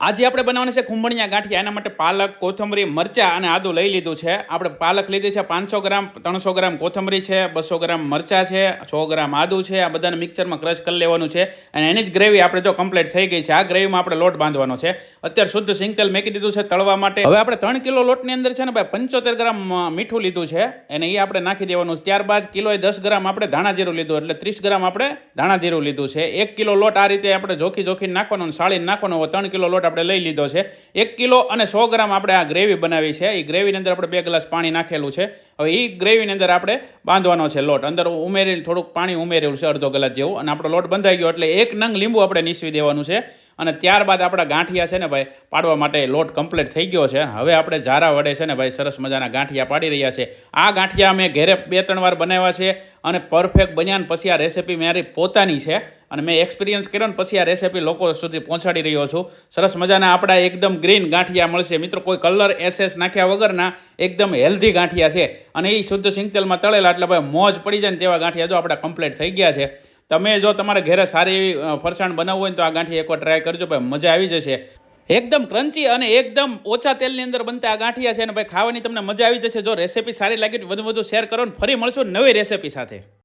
આજે આપણે બનાવવાની છે ખુંભણિયા ગાંઠિયા. એના માટે પાલક, કોથમરી, મરચાં અને આદું લઈ લીધું છે. આપણે પાલક લીધી છે પાંચસો ગ્રામ, ત્રણસો ગ્રામ કોથમરી છે, બસો ગ્રામ મરચાં છે, સો ગ્રામ આદું છે. આ બધાને મિક્સરમાં ક્રશ કરી લેવાનું છે. અને એની જ ગ્રેવી આપણે જો કમ્પ્લીટ થઈ ગઈ છે. આ ગ્રેવીમાં આપણે લોટ બાંધવાનો છે. અત્યારે શુદ્ધ સિંગતેલ મેકી દીધું છે તળવા માટે. હવે આપણે ત્રણ કિલો લોટની અંદર છે ને ભાઈ પંચોતેર ગ્રામ મીઠું લીધું છે. અને એ આપણે નાખી દેવાનું. છે ત્યારબાદ કિલોએ દસ ગ્રામ આપણે ધાણા જીરું લીધું. એટલે ત્રીસ ગ્રામ આપણે ધાણા જીરું લીધું છે. એક કિલો લોટ આ રીતે આપણે જોખી જોખીને નાખવાનો સાળીને નાખવાનો. ત્રણ કિલો લોટ આપણે લઈ લીધો છે. એક કિલો અને સો ગ્રામ આપણે આ ગ્રેવી બનાવી છે. એ ગ્રેવીની અંદર આપણે બે ગ્લાસ પાણી નાખેલું છે. હવે એ ગ્રેવીની અંદર આપણે બાંધવાનો છે લોટ. અંદર ઉમેરીને થોડુંક પાણી ઉમેરેલું છે અડધો ગ્લાસ જેવું. અને આપણો લોટ બંધાઈ ગયો એટલે એક નંગ લીંબુ આપણે નીસવી દેવાનું છે. અને ત્યારબાદ આપણા ગાંઠિયા છે ને ભાઈ, પાડવા માટે લોટ કમ્પ્લીટ થઈ ગયો છે. હવે આપણે ઝારા વડે છે ને ભાઈ, સરસ મજાના ગાંઠિયા પાડી રહ્યા છે. આ ગાંઠિયા અમે ઘેરે બે ત્રણ વાર બનાવ્યા છે અને પરફેક્ટ બન્યા ને પછી આ રેસીપી મારી પોતાની છે. અને મેં એક્સપિરિયન્સ કર્યો ને પછી આ રેસીપી લોકો સુધી પહોંચાડી રહ્યો છું. સરસ મજાના આપણા એકદમ ગ્રીન ગાંઠિયા મળશે. મિત્રો, કોઈ કલર એસેસ નાખ્યા વગરના એકદમ હેલ્ધી ગાંઠિયા છે. અને એ શુદ્ધ સિંગતેલમાં તળેલા, એટલે ભાઈ મોજ પડી જાય ને તેવા ગાંઠિયા જો આપણા કમ્પ્લીટ થઈ ગયા છે. તમે જો તમારા ઘરે સારી એવી ફરસાણ બનાવવું હોય તો આ ગાંઠી એકવાર ટ્રાય કરજો ભાઈ, મજા આવી જશે. એકદમ ક્રન્ચી અને એકદમ ઓછા તેલની અંદર બનતા આ ગાંઠિયા છે ને ભાઈ, ખાવાની તમને મજા આવી જશે. જો રેસીપી સારી લાગી તો વધુ વધુ શેર કરો ને, ફરી મળશું નવી રેસીપી સાથે.